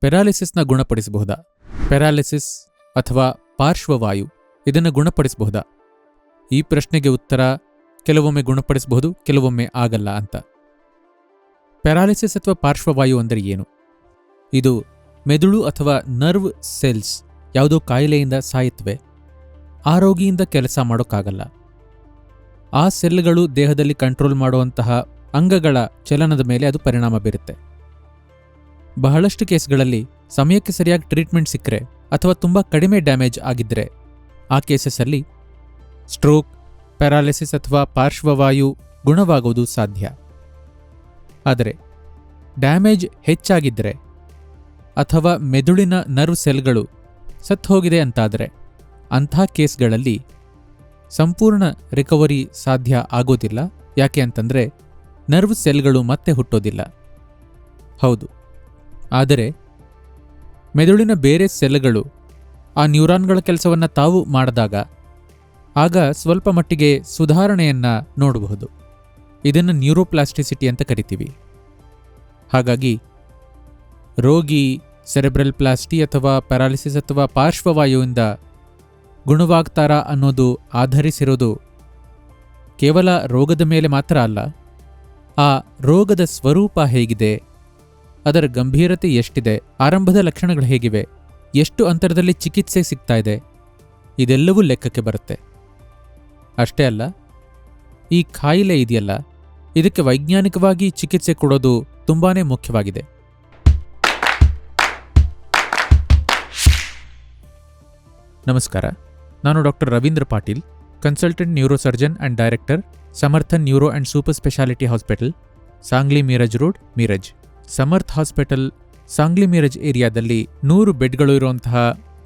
ಪೆರಾಲಿಸಿಸ್ನ ಗುಣಪಡಿಸಬಹುದಾ? Paralysis ಅಥವಾ ಪಾರ್ಶ್ವವಾಯು ಇದನ್ನು ಗುಣಪಡಿಸಬಹುದಾ? ಈ ಪ್ರಶ್ನೆಗೆ ಉತ್ತರ ಕೆಲವೊಮ್ಮೆ ಗುಣಪಡಿಸಬಹುದು, ಕೆಲವೊಮ್ಮೆ ಆಗಲ್ಲ ಅಂತ. ಪ್ಯಾರಾಲಿಸಿಸ್ ಅಥವಾ ಪಾರ್ಶ್ವವಾಯು ಅಂದರೆ ಏನು? ಇದು ಮೆದುಳು ಅಥವಾ ನರ್ವ್ ಸೆಲ್ಸ್ ಯಾವುದೋ ಕಾಯಿಲೆಯಿಂದ ಸಾಯುತ್ತವೆ. ಆ ಕೆಲಸ ಮಾಡೋಕ್ಕಾಗಲ್ಲ. ಆ ಸೆಲ್ಗಳು ದೇಹದಲ್ಲಿ ಕಂಟ್ರೋಲ್ ಮಾಡುವಂತಹ ಅಂಗಗಳ ಚಲನದ ಮೇಲೆ ಅದು ಪರಿಣಾಮ ಬೀರುತ್ತೆ. ಬಹಳಷ್ಟು ಕೇಸ್ಗಳಲ್ಲಿ ಸಮಯಕ್ಕೆ ಸರಿಯಾಗಿ ಟ್ರೀಟ್ಮೆಂಟ್ ಸಿಕ್ಕರೆ ಅಥವಾ ತುಂಬ ಕಡಿಮೆ ಡ್ಯಾಮೇಜ್ ಆಗಿದ್ದರೆ ಆ ಕೇಸಸ್ಸಲ್ಲಿ ಸ್ಟ್ರೋಕ್, ಪ್ಯಾರಾಲಿಸಿಸ್ ಅಥವಾ ಪಾರ್ಶ್ವವಾಯು ಗುಣವಾಗುವುದು ಸಾಧ್ಯ. ಆದರೆ, ಡ್ಯಾಮೇಜ್ ಹೆಚ್ಚಾಗಿದ್ದರೆ ಅಥವಾ ಮೆದುಳಿನ ನರ್ವ್ ಸೆಲ್ಗಳು ಸತ್ತೋಗಿದೆ ಅಂತಾದರೆ ಅಂಥ ಕೇಸ್ಗಳಲ್ಲಿ ಸಂಪೂರ್ಣ ರಿಕವರಿ ಸಾಧ್ಯ ಆಗೋದಿಲ್ಲ. ಯಾಕೆ ಅಂತಂದರೆ, ನರ್ವ್ ಸೆಲ್ಗಳು ಮತ್ತೆ ಹುಟ್ಟೋದಿಲ್ಲ. ಹೌದು. ಆದರೆ ಮೆದುಳಿನ ಬೇರೆ ಸೆಲ್ಗಳು ಆ ನ್ಯೂರಾನ್ಗಳ ಕೆಲಸವನ್ನು ತಾವು ಮಾಡಿದಾಗ ಆಗ ಸ್ವಲ್ಪ ಮಟ್ಟಿಗೆ ಸುಧಾರಣೆಯನ್ನು ನೋಡಬಹುದು. ಇದನ್ನು ನ್ಯೂರೋಪ್ಲಾಸ್ಟಿಸಿಟಿ ಅಂತ ಕರಿತೀವಿ. ಹಾಗಾಗಿ ರೋಗಿ, ಸೆರೆಬ್ರಲ್ ಪ್ಲಾಸ್ಟಿ ಅಥವಾ ಪ್ಯಾರಾಲಿಸಿಸ್ ಅಥವಾ ಪಾರ್ಶ್ವವಾಯುವಿಂದ ಗುಣವಾಗ್ತಾರಾ ಅನ್ನೋದು ಆಧರಿಸಿರೋದು ಕೇವಲ ರೋಗದ ಮೇಲೆ ಮಾತ್ರ ಅಲ್ಲ, ಆ ರೋಗದ ಸ್ವರೂಪ ಹೇಗಿದೆ ಅದರ ಗಂಭೀರತೆ ಎಷ್ಟಿದೆ, ಆರಂಭದ ಲಕ್ಷಣಗಳು ಹೇಗಿವೆ, ಎಷ್ಟು ಅಂತರದಲ್ಲಿ ಚಿಕಿತ್ಸೆ ಸಿಗ್ತಾ ಇದೆ, ಇದೆಲ್ಲವೂ ಲೆಕ್ಕಕ್ಕೆ ಬರುತ್ತೆ. ಅಷ್ಟೇ ಅಲ್ಲ, ಈ ಖಾಯಿಲೆ ಇದೆಯಲ್ಲ, ಇದಕ್ಕೆ ವೈಜ್ಞಾನಿಕವಾಗಿ ಚಿಕಿತ್ಸೆ ಕೊಡೋದು ತುಂಬಾನೇ ಮುಖ್ಯವಾಗಿದೆ. ನಮಸ್ಕಾರ, ನಾನು doctor Ravindra Patil, consultant neurosurgeon and director, Samarthan neuro and super speciality hospital, Sangli Miraj road, Miraj. Samarth hospital, Sangli Miraj ಏರಿಯಾದಲ್ಲಿ ನೂರು ಬೆಡ್ಗಳು ಇರುವಂತಹ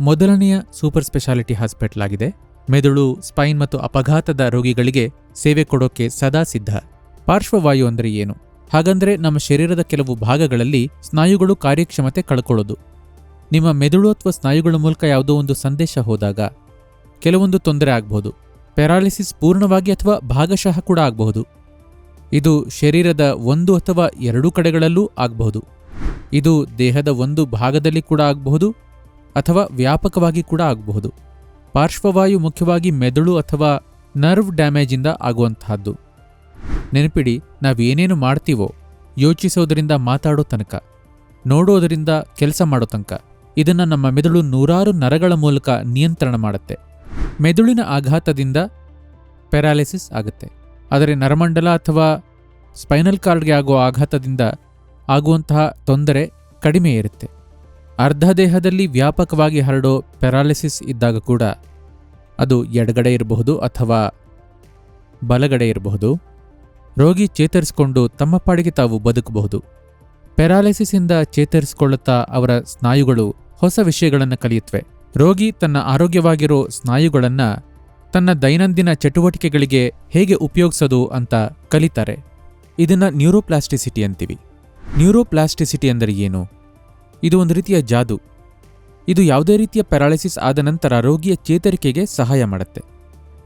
ಮೊದಲನೆಯ ಸೂಪರ್ ಸ್ಪೆಷಾಲಿಟಿ ಹಾಸ್ಪಿಟಲ್ ಆಗಿದೆ. ಮೆದುಳು, ಸ್ಪೈನ್ ಮತ್ತು ಅಪಘಾತದ ರೋಗಿಗಳಿಗೆ ಸೇವೆ ಕೊಡೋಕೆ ಸದಾ ಸಿದ್ಧ. ಪಾರ್ಶ್ವವಾಯು ಅಂದರೆ ಏನು? ಹಾಗಂದ್ರೆ ನಮ್ಮ ಶರೀರದ ಕೆಲವು ಭಾಗಗಳಲ್ಲಿ ಸ್ನಾಯುಗಳು ಕಾರ್ಯಕ್ಷಮತೆ ಕಳ್ಕೊಳ್ಳೋದು. ನಿಮ್ಮ ಮೆದುಳು ಅಥವಾ ಸ್ನಾಯುಗಳ ಮೂಲಕ ಯಾವುದೋ ಒಂದು ಸಂದೇಶ ಹೋದಾಗ ಕೆಲವೊಂದು ತೊಂದರೆ ಆಗಬಹುದು ಪ್ಯಾರಾಲಿಸಿಸ್ ಪೂರ್ಣವಾಗಿ ಅಥವಾ ಭಾಗಶಃ ಕೂಡ ಆಗಬಹುದು. ಇದು ಶರೀರದ ಒಂದು ಅಥವಾ ಎರಡು ಕಡೆಗಳಲ್ಲೂ ಆಗಬಹುದು. ಇದು ದೇಹದ ಒಂದು ಭಾಗದಲ್ಲಿ ಕೂಡ ಆಗಬಹುದು ಅಥವಾ ವ್ಯಾಪಕವಾಗಿ ಕೂಡ ಆಗಬಹುದು. ಪಾರ್ಶ್ವವಾಯು ಮುಖ್ಯವಾಗಿ ಮೆದುಳು ಅಥವಾ ನರ್ವ್ ಡ್ಯಾಮೇಜಿಂದ ಆಗುವಂತಹದ್ದು. ನೆನಪಿಡಿ, ನಾವೇನೇನು ಮಾಡ್ತೀವೋ ಯೋಚಿಸೋದರಿಂದ ಮಾತಾಡೋ ತನಕ, ನೋಡೋದರಿಂದ ಕೆಲಸ ಮಾಡೋ ತನಕ, ಇದನ್ನು ನಮ್ಮ ಮೆದುಳು ನೂರಾರು ನರಗಳ ಮೂಲಕ ನಿಯಂತ್ರಣ ಮಾಡುತ್ತೆ. ಮೆದುಳಿನ ಆಘಾತದಿಂದ ಪ್ಯಾರಾಲಿಸಿಸ್ ಆಗುತ್ತೆ. ಆದರೆ ನರಮಂಡಲ ಅಥವಾ ಸ್ಪೈನಲ್ ಕಾರ್ಡ್ಗೆ ಆಗುವ ಆಘಾತದಿಂದ ಆಗುವಂತಹ ತೊಂದರೆ ಕಡಿಮೆ ಇರುತ್ತೆ. ಅರ್ಧ ದೇಹದಲ್ಲಿ ವ್ಯಾಪಕವಾಗಿ ಹರಡೋ ಪ್ಯಾರಾಲಿಸಿಸ್ ಇದ್ದಾಗ ಕೂಡ ಅದು ಎಡಗಡೆ ಇರಬಹುದು ಅಥವಾ ಬಲಗಡೆ ಇರಬಹುದು. ರೋಗಿ ಚೇತರಿಸಿಕೊಂಡು ತಮ್ಮ ಪಾಡಿಗೆ ತಾವು ಬದುಕಬಹುದು. ಪೆರಾಲಿಸಿಸಿಂದ ಚೇತರಿಸಿಕೊಳ್ಳುತ್ತಾ ಅವರ ಸ್ನಾಯುಗಳು ಹೊಸ ವಿಷಯಗಳನ್ನು ಕಲಿಯುತ್ತವೆ. ರೋಗಿ ತನ್ನ ಆರೋಗ್ಯವಾಗಿರೋ ಸ್ನಾಯುಗಳನ್ನ ತನ್ನ ದೈನಂದಿನ ಚಟುವಟಿಕೆಗಳಿಗೆ ಹೇಗೆ ಉಪಯೋಗಿಸೋದು ಅಂತ ಕಲಿತಾರೆ. ಇದನ್ನ ನ್ಯೂರೋಪ್ಲಾಸ್ಟಿಸಿಟಿ ಅಂತೀವಿ. ನ್ಯೂರೋಪ್ಲಾಸ್ಟಿಸಿಟಿ ಅಂದರೆ ಏನು? ಇದು ಒಂದು ರೀತಿಯ ಜಾದು. ಇದು ಯಾವುದೇ ರೀತಿಯ ಪ್ಯಾರಾಲಿಸಿಸ್ ಆದ ನಂತರ ರೋಗಿಯ ಚೇತರಿಕೆಗೆ ಸಹಾಯ ಮಾಡುತ್ತೆ.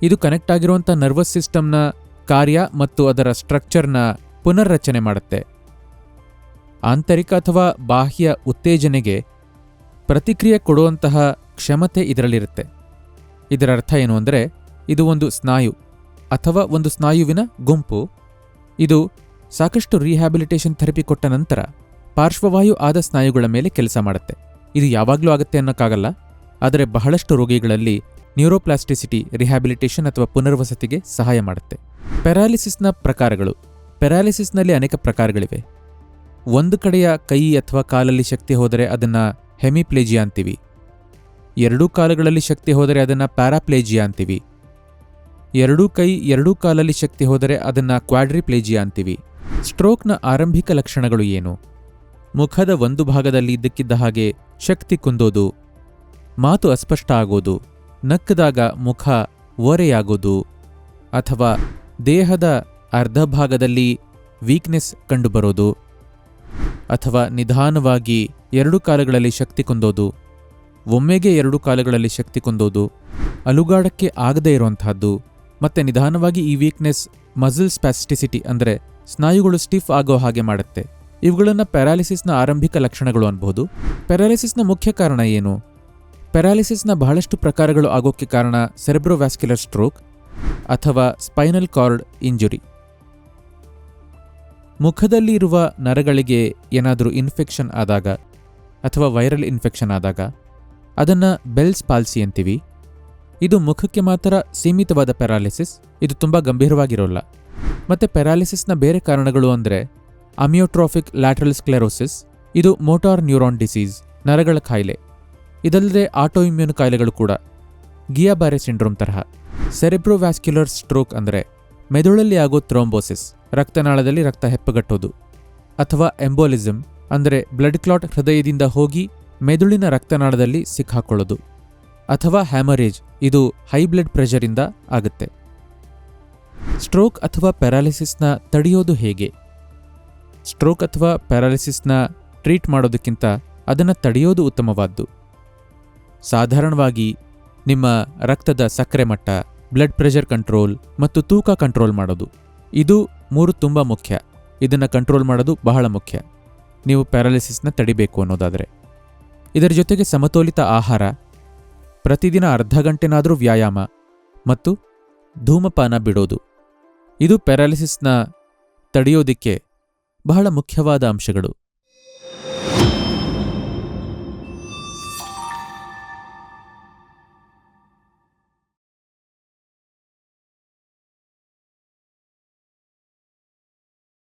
ಇದು ಕನೆಕ್ಟ್ ಆಗಿರುವಂಥ ನರ್ವಸ್ ಸಿಸ್ಟಮ್ನ ಕಾರ್ಯ ಮತ್ತು ಅದರ ಸ್ಟ್ರಕ್ಚರ್ನ ಪುನರ್ರಚನೆ ಮಾಡುತ್ತೆ. ಆಂತರಿಕ ಅಥವಾ ಬಾಹ್ಯ ಉತ್ತೇಜನೆಗೆ ಪ್ರತಿಕ್ರಿಯೆ ಕೊಡುವಂತಹ ಕ್ಷಮತೆ ಇದರಲ್ಲಿರುತ್ತೆ. ಇದರ ಅರ್ಥ ಏನು ಅಂದರೆ, ಇದು ಒಂದು ಸ್ನಾಯು ಅಥವಾ ಒಂದು ಸ್ನಾಯುವಿನ ಗುಂಪು. ಇದು ಸಾಕಷ್ಟು ರಿಹ್ಯಾಬಿಲಿಟೇಷನ್ ಥೆರಪಿ ಕೊಟ್ಟ ನಂತರ ಪಾರ್ಶ್ವವಾಯು ಆದ ಸ್ನಾಯುಗಳ ಮೇಲೆ ಕೆಲಸ ಮಾಡುತ್ತೆ. ಇದು ಯಾವಾಗಲೂ ಆಗುತ್ತೆ ಅನ್ನೋಕ್ಕಾಗಲ್ಲ, ಆದರೆ ಬಹಳಷ್ಟು ರೋಗಿಗಳಲ್ಲಿ ನ್ಯೂರೋಪ್ಲಾಸ್ಟಿಸಿಟಿ ರಿಹ್ಯಾಬಿಲಿಟೇಷನ್ ಅಥವಾ ಪುನರ್ವಸತಿಗೆ ಸಹಾಯ ಮಾಡುತ್ತೆ. ಪ್ಯಾರಾಲಿಸಿಸ್ನ ಪ್ರಕಾರಗಳು ಪ್ಯಾರಾಲಿಸಿಸ್ನಲ್ಲಿ ಅನೇಕ ಪ್ರಕಾರಗಳಿವೆ. ಒಂದು ಕಡೆಯ ಕೈ ಅಥವಾ ಕಾಲಲ್ಲಿ ಶಕ್ತಿ ಹೋದರೆ ಅದನ್ನ ಹೆಮಿಪ್ಲೇಜಿಯಾ ಅಂತೀವಿ. ಎರಡೂ ಕಾಲುಗಳಲ್ಲಿ ಶಕ್ತಿ ಹೋದರೆ ಅದನ್ನು ಪ್ಯಾರಾಪ್ಲೇಜಿಯಾ ಅಂತೀವಿ. ಎರಡೂ ಕೈ, ಎರಡೂ ಕಾಲಲ್ಲಿ ಶಕ್ತಿ ಹೋದರೆ ಅದನ್ನು ಕ್ವಾಡ್ರಿಪ್ಲೇಜಿಯಾ ಅಂತೀವಿ. ಸ್ಟ್ರೋಕ್ನ ಆರಂಭಿಕ ಲಕ್ಷಣಗಳು ಏನು? ಮುಖದ ಒಂದು ಭಾಗದಲ್ಲಿ ಇದ್ದಕ್ಕಿದ್ದ ಹಾಗೆ ಶಕ್ತಿ ಕುಂದೋದು, ಮಾತು ಅಸ್ಪಷ್ಟ ಆಗೋದು, ನಕ್ಕದಾಗ ಮುಖ ಓರೆಯಾಗೋದು, ಅಥವಾ ದೇಹದ ಅರ್ಧ ಭಾಗದಲ್ಲಿ ವೀಕ್ನೆಸ್ ಕಂಡುಬರೋದು, ಅಥವಾ ನಿಧಾನವಾಗಿ ಎರಡು ಕಾಲುಗಳಲ್ಲಿ ಶಕ್ತಿ ಕುಂದೋದು. ಒಮ್ಮೆಗೆ ಎರಡು ಕಾಲುಗಳಲ್ಲಿ ಶಕ್ತಿ ಕೊಂದೋದು, ಅಲುಗಾಡಕ್ಕೆ ಆಗದೇ ಇರುವಂತಹದ್ದು, ಮತ್ತೆ ನಿಧಾನವಾಗಿ ಈ ವೀಕ್ನೆಸ್ ಮಸಲ್ ಸ್ಪ್ಯಾಸ್ಟಿಸಿಟಿ ಅಂದರೆ ಸ್ನಾಯುಗಳು ಸ್ಟಿಫ್ ಆಗೋ ಹಾಗೆ ಮಾಡುತ್ತೆ. ಇವುಗಳನ್ನು ಪ್ಯಾರಾಲಿಸಿಸ್ನ ಆರಂಭಿಕ ಲಕ್ಷಣಗಳು ಅನ್ಬಹುದು ಪ್ಯಾರಾಲಿಸಿಸ್ನ ಮುಖ್ಯ ಕಾರಣ ಏನು? ಪ್ಯಾರಾಲಿಸಿಸ್ನ ಬಹಳಷ್ಟು ಪ್ರಕಾರಗಳು ಆಗೋಕ್ಕೆ ಕಾರಣ ಸೆರೆಬ್ರೋವ್ಯಾಸ್ಕ್ಯುಲರ್ ಸ್ಟ್ರೋಕ್ ಅಥವಾ ಸ್ಪೈನಲ್ ಕಾರ್ಡ್ ಇಂಜುರಿ ಮುಖದಲ್ಲಿ ಇರುವ ನರಗಳಿಗೆ ಏನಾದರೂ ಇನ್ಫೆಕ್ಷನ್ ಆದಾಗ ಅಥವಾ ವೈರಲ್ ಇನ್ಫೆಕ್ಷನ್ ಆದಾಗ ಅದನ್ನು ಬೆಲ್ಸ್ ಪಾಲ್ಸಿ ಅಂತೀವಿ. ಇದು ಮುಖಕ್ಕೆ ಮಾತ್ರ ಸೀಮಿತವಾದ ಪ್ಯಾರಾಲಿಸಿಸ್ ಇದು ತುಂಬ ಗಂಭೀರವಾಗಿರೋಲ್ಲ. ಮತ್ತು ಪ್ಯಾರಾಲಿಸಿಸ್ನ ಬೇರೆ ಕಾರಣಗಳು ಅಂದರೆ ಅಮಿಯೋಟ್ರಾಫಿಕ್ ಲ್ಯಾಟ್ರಲ್ ಸ್ಕ್ಲೆರೋಸಿಸ್ ಇದು ಮೋಟಾರ್ ನ್ಯೂರಾನ್ ಡಿಸೀಸ್ ನರಗಳ ಕಾಯಿಲೆ. ಇದಲ್ಲದೆ ಆಟೋಇಮ್ಯೂನ್ ಕಾಯಿಲೆಗಳು ಕೂಡ. ಗಿಯಾಬಾರೆ ಸಿಂಡ್ರೋಮ್ ತರಹ. ಸೆರೆಬ್ರೋವ್ಯಾಸ್ಕ್ಯುಲರ್ ಸ್ಟ್ರೋಕ್ ಅಂದರೆ ಮೆದುಳಲ್ಲಿ ಆಗೋ ಥ್ರೋಂಬೋಸಿಸ್ ರಕ್ತನಾಳದಲ್ಲಿ ರಕ್ತ ಹೆಪ್ಪಗಟ್ಟೋದು ಅಥವಾ ಎಂಬೋಲಿಸಮ್ ಅಂದರೆ ಬ್ಲಡ್ ಕ್ಲಾಟ್ ಹೃದಯದಿಂದ ಹೋಗಿ ಮೆದುಳಿನ ರಕ್ತನಾಳದಲ್ಲಿ ಸಿಕ್ಕಾಕೊಳ್ಳೋದು. ಅಥವಾ ಹ್ಯಾಮರೇಜ್, ಇದು ಹೈ ಬ್ಲಡ್ ಪ್ರೆಷರಿಂದ ಆಗುತ್ತೆ. ಸ್ಟ್ರೋಕ್ ಅಥವಾ ಪ್ಯಾರಾಲಿಸಿಸ್ನ ತಡೆಯೋದು ಹೇಗೆ? ಸ್ಟ್ರೋಕ್ ಅಥವಾ ಪ್ಯಾರಾಲಿಸಿಸ್ನ ಟ್ರೀಟ್ ಮಾಡೋದಕ್ಕಿಂತ ಅದನ್ನು ತಡೆಯೋದು ಉತ್ತಮವಾದ್ದು. ಸಾಧಾರಣವಾಗಿ, ನಿಮ್ಮ ರಕ್ತದ ಸಕ್ಕರೆ ಮಟ್ಟ, ಬ್ಲಡ್ ಪ್ರೆಷರ್ ಕಂಟ್ರೋಲ್ ಮತ್ತು ತೂಕ ಕಂಟ್ರೋಲ್ ಮಾಡೋದು. ಇದು ಮೂರು ತುಂಬ ಮುಖ್ಯ. ಇದನ್ನು ಕಂಟ್ರೋಲ್ ಮಾಡೋದು ಬಹಳ ಮುಖ್ಯ. ನೀವು ಪ್ಯಾರಾಲಿಸಿಸ್ನ ತಡಿಬೇಕು ಅನ್ನೋದಾದರೆ. ಇದರ ಜೊತೆಗೆ ಸಮತೋಲಿತ ಆಹಾರ, ಪ್ರತಿದಿನ ಅರ್ಧ ಗಂಟೆನಾದರೂ ವ್ಯಾಯಾಮ ಮತ್ತು ಧೂಮಪಾನ ಬಿಡೋದು. ಇದು ಪ್ಯಾರಾಲಿಸಿಸ್ನ ತಡೆಯೋದಿಕ್ಕೆ ಬಹಳ ಮುಖ್ಯವಾದ ಅಂಶಗಳು.